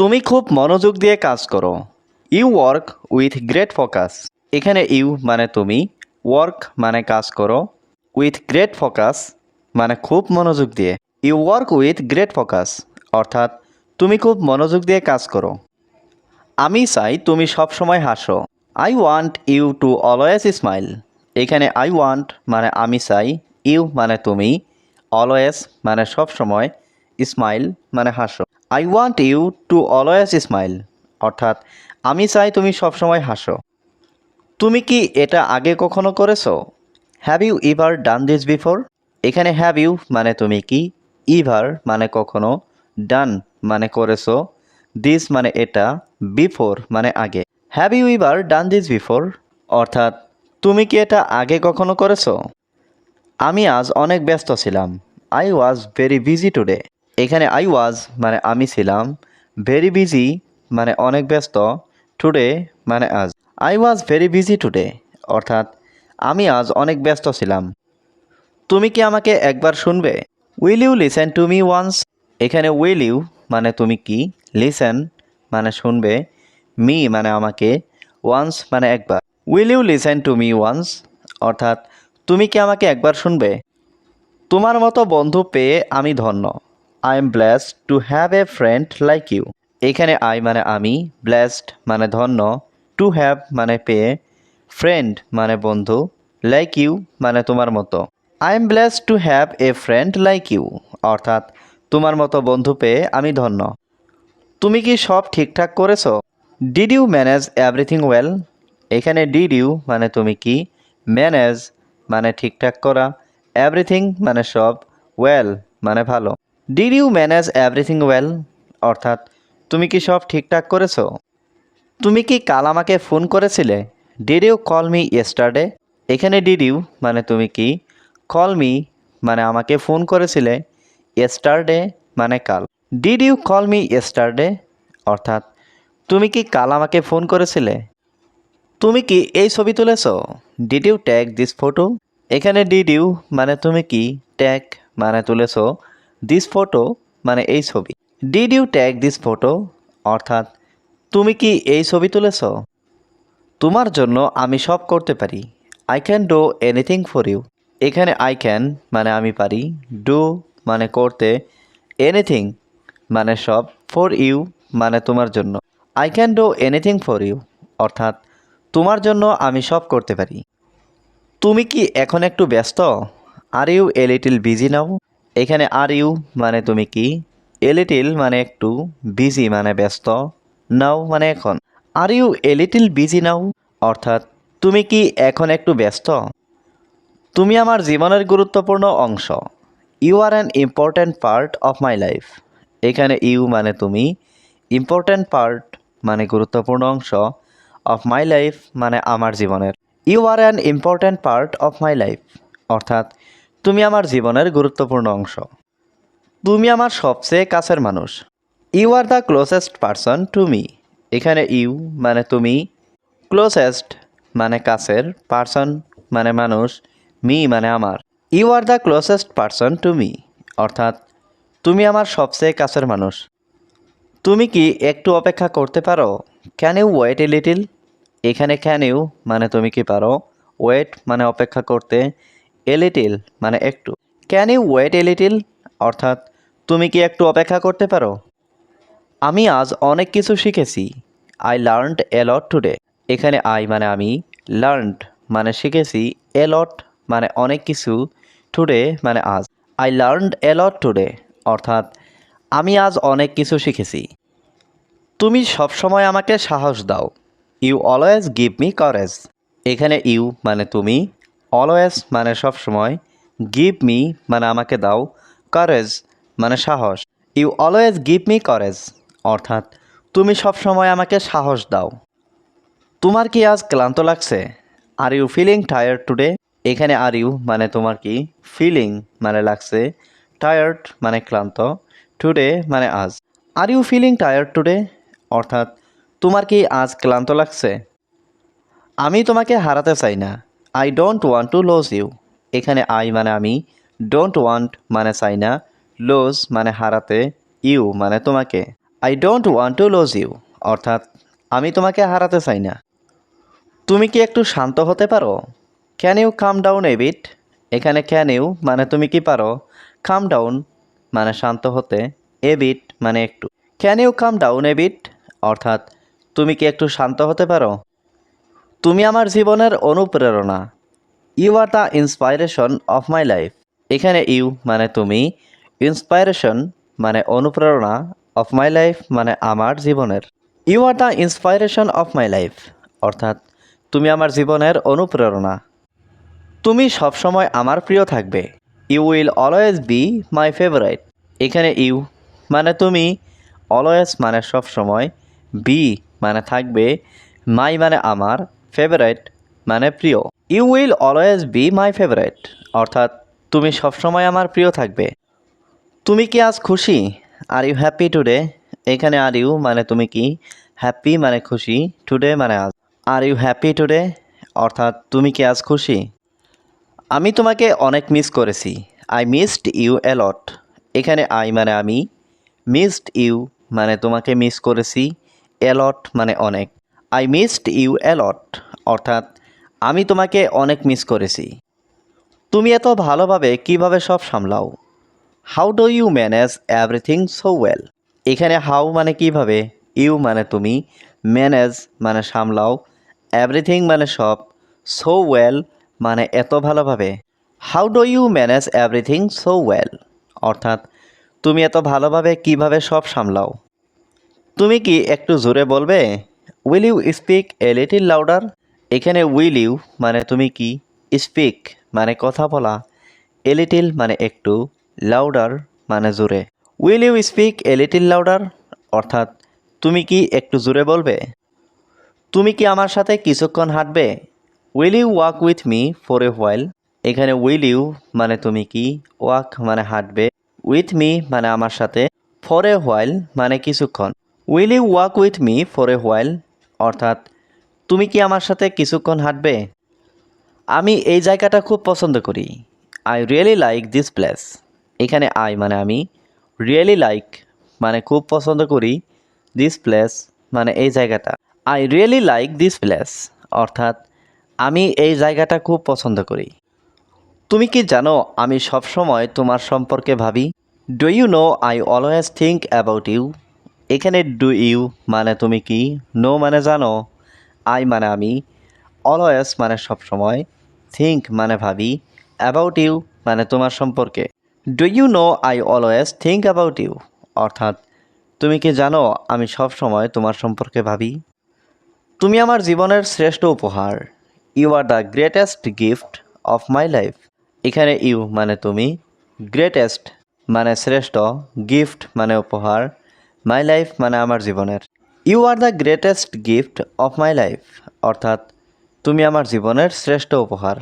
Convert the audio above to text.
তুমি খুব মনোযোগ দিয়ে কাজ করো। You work with great focus এখানে ইউ মানে তুমি ওয়ার্ক মানে কাজ করো। উইথ গ্রেট ফোকাস মানে খুব মনোযোগ দিয়ে। You work with great focus অর্থাৎ তুমি খুব মনোযোগ দিয়ে কাজ করো। আমি চাই তুমি সব সময় হাসো। I want you to always smile এখানে আই ওয়ান্ট মানে আমি চাই ইউ মানে তুমি অলওয়েজ মানে সব সময় স্মাইল মানে হাসো। I want you to always smile অর্থাৎ, আমি চাই তুমি সব সময় হাসো। তুমি কি এটা আগে কখনো করেছ? Have you ever done this before এখানে হ্যাভ ইউ মানে তুমি কি? ইভার মানে কখনো? ডান মানে করেছ? দিস মানে এটা? বিফোর মানে আগে। Have you ever done this before অর্থাৎ, তুমি কি এটা আগে কখনো করেছ? আমি আজ অনেক ব্যস্ত ছিলাম। I was very busy today এখানে আই ওয়াজ মানে আমি ছিলাম ভেরি বিজি মানে অনেক ব্যস্ত টুডে মানে আজ। I was very busy today অর্থাৎ আমি আজ অনেক ব্যস্ত ছিলাম। তুমি কি আমাকে একবার শুনবে? Will you listen to me once এখানে উইল ইউ মানে তুমি কি? লিসেন মানে শুনবে। মি মানে আমাকে। ওয়ান্স মানে একবার। Will you listen to me once অর্থাৎ তুমি কি আমাকে একবার শুনবে? তোমার মতো বন্ধু পেয়ে আমি ধন্য। I am blessed to have a friend like you এখানে আই মানে আমি ব্লেসড মানে ধন্য টু হ্যাভ মানে পেয়ে ফ্রেন্ড মানে বন্ধু লাইক ইউ মানে তোমার মতো। I am blessed to have a friend like you অর্থাৎ তোমার মতো বন্ধু পেয়ে আমি ধন্য। তুমি কি সব ঠিকঠাক করেছ? Did you manage everything well এখানে ডিড ইউ মানে তুমি কি? ম্যানেজ মানে ঠিকঠাক করা। এভরিথিং মানে সব ওয়েল মানে ভালো। Did you manage everything well অর্থাৎ, তুমি কি সব ঠিকঠাক করেছ? তুমি কি কাল আমাকে ফোন করেছিলে? Did you call me yesterday এখানে ডিড ইউ মানে তুমি কি? কল মি মানে আমাকে ফোন করেছিলে ইয়েস্টারডে মানে কাল। Did you call me yesterday অর্থাৎ, তুমি কি কাল আমাকে ফোন করেছিলে? তুমি কি এই ছবি তুলেছো? Did you tag this photo এখানে ডিড ইউ মানে তুমি কি? ট্যাগ মানে তুলেছো। দিস ফটো মানে এই ছবি। Did you tag this photo অর্থাৎ, তুমি কি এই ছবি তুলেছ? তোমার জন্য আমি সব করতে পারি। I can do anything for you এখানে আই ক্যান মানে আমি পারি। ডু মানে করতে। এনিথিং মানে সব। ফর ইউ মানে তোমার জন্য। I can do anything for you অর্থাৎ, তোমার জন্য আমি সব করতে পারি। তুমি কি এখন একটু ব্যস্ত? Are you a little busy now এখানে আর ইউ মানে তুমি কি? এ লিটিল মানে একটু বিজি মানে ব্যস্ত। নাও মানে এখন। Are you a little busy now অর্থাৎ তুমি কি এখন একটু ব্যস্ত? তুমি আমার জীবনের গুরুত্বপূর্ণ অংশ। You are an important part of my life এখানে ইউ মানে তুমি। ইম্পর্ট্যান্ট পার্ট মানে গুরুত্বপূর্ণ অংশ অফ মাই লাইফ মানে আমার জীবনের। You are an important part of my life অর্থাৎ তুমি আমার জীবনের গুরুত্বপূর্ণ অংশ। তুমি আমার সবচেয়ে কাছের মানুষ। You are the closest person to me এখানে ইউ মানে তুমি। ক্লোজেস্ট মানে কাছের পারসন মানে মানুষ। মি মানে আমার। You are the closest person to me অর্থাৎ, তুমি আমার সবচেয়ে কাছের মানুষ। তুমি কি একটু অপেক্ষা করতে পারো? Can you wait a little এখানে ক্যান ইউ মানে তুমি কি পারো? ওয়েট মানে অপেক্ষা করতে। এ লিটিল মানে একটু। Can you wait a little অর্থাৎ, তুমি কি একটু অপেক্ষা করতে পারো? আমি আজ অনেক কিছু শিখেছি। I learned a lot today এখানে আই মানে আমি লার্নড মানে শিখেছি এলট মানে অনেক কিছু টুডে মানে আজ। আই লার্নড এলট টুডে অর্থাৎ, আমি আজ অনেক কিছু শিখেছি। তুমি সবসময় আমাকে সাহস দাও। You always give me courage এখানে ইউ মানে তুমি অলওয়েজ মানে সবসময় গিভ মি মানে আমাকে দাও। কারেজ মানে সাহস। You always give me courage অর্থাৎ, তুমি সবসময় আমাকে সাহস দাও। তোমার কি আজ ক্লান্ত লাগছে? Are you feeling tired today এখানে আর ইউ মানে তোমার কি? ফিলিং মানে লাগছে। টায়ার্ড মানে ক্লান্ত। টুডে মানে আজ। Are you feeling tired today অর্থাৎ, তোমার কি আজ ক্লান্ত লাগছে? আমি তোমাকে হারাতে চাই না। I don't want to lose you এখানে আই মানে আমি ডোন্ট ওয়ান্ট মানে চাই না লস মানে হারাতে ইউ মানে তোমাকে। I don't want to lose you অর্থাৎ আমি তোমাকে হারাতে চাই না তুমি কি একটু শান্ত হতে পারো? Can you calm down a bit এখানে ক্যান ইউ মানে তুমি কি পারো? কাম ডাউন মানে শান্ত হতে এ বিট মানে একটু। Can you calm down a bit অর্থাৎ তুমি কি একটু শান্ত হতে পারো? তুমি আমার জীবনের অনুপ্রেরণা। You are the inspiration of my life এখানে ইউ মানে তুমি ইন্সপাইরেশন মানে অনুপ্রেরণা অফ মাই লাইফ মানে আমার জীবনের। You are the inspiration of my life অর্থাৎ, তুমি আমার জীবনের অনুপ্রেরণা। তুমি সবসময় আমার প্রিয় থাকবে। You will always be my favourite এখানে ইউ মানে তুমি অলওয়েজ মানে সবসময় বি মানে থাকবে। মাই মানে আমার। ফেভারাইট মানে প্রিয়। You will always be my favourite অর্থাৎ তুমি সবসময় আমার প্রিয় থাকবে। তুমি কি আজ খুশি? আর ইউ হ্যাপি টুডে এখানে আর ইউ মানে তুমি কি? হ্যাপি মানে খুশি টুডে মানে আজ। আর ইউ হ্যাপি টুডে অর্থাৎ তুমি কি আজ খুশি? আমি তোমাকে অনেক মিস করেছি। I missed you a lot এখানে আই মানে আমি মিসড ইউ মানে তোমাকে মিস করেছি অ্যালট মানে অনেক। আই মিসড ইউ অ্যালট অর্থাৎ আমি তোমাকে অনেক মিস করেছি। তুমি এত ভালোভাবে কীভাবে সব সামলাও? How do you manage everything so well এখানে হাউ মানে কীভাবে? ইউ মানে তুমি। ম্যানেজ মানে সামলাও। এভরিথিং মানে সব। সো ওয়েল মানে এত ভালোভাবে। How do you manage everything so well অর্থাৎ তুমি এত ভালোভাবে কীভাবে সব সামলাও? তুমি কি একটু জোরে বলবে? Will you speak a little louder এখানে উইল ইউ মানে তুমি কি? স্পিক মানে কথা বলা। এ লিটিল মানে একটু। লাউডার মানে জোরে। Will you speak a little louder অর্থাৎ, তুমি কি একটু জোরে বলবে? তুমি কি আমার সাথে কিছুক্ষণ হাঁটবে? Will you walk with me for a while এখানে উইল ইউ মানে তুমি কি? ওয়াক মানে হাঁটবে। উইথ মি মানে আমার সাথে। ফর এ হোয়াইল মানে কিছুক্ষণ। Will you walk with me for a while অর্থাৎ, তুমি কি আমার সাথে কিছুক্ষণ হাঁটবে? আমি এই জায়গাটা খুব পছন্দ করি। I really like this place এখানে আই মানে আমি। রিয়েলি লাইক মানে খুব পছন্দ করি। দিস প্লেস মানে এই জায়গাটা। I really like this place অর্থাৎ, আমি এই জায়গাটা খুব পছন্দ করি। তুমি কি জানো, আমি সবসময় তোমার সম্পর্কে ভাবি? Do you know I always think about you এখানে ডু ইউ মানে তুমি কি নো মানে জানো আই মানে আমি অলওয়েজ মানে সবসময় থিঙ্ক মানে ভাবি অ্যাবাউট ইউ মানে তোমার সম্পর্কে। Do you know I always think about you অর্থাৎ, তুমি কি জানো আমি সব সময় তোমার সম্পর্কে ভাবি? তুমি আমার জীবনের শ্রেষ্ঠ উপহার। You are the greatest gift of my life এখানে ইউ মানে তুমি গ্রেটেস্ট মানে শ্রেষ্ঠ গিফট মানে উপহার। মাই লাইফ মানে আমার জীবনের। You are the greatest gift of my life অর্থাৎ তুমি আমার জীবনের শ্রেষ্ঠ উপহার।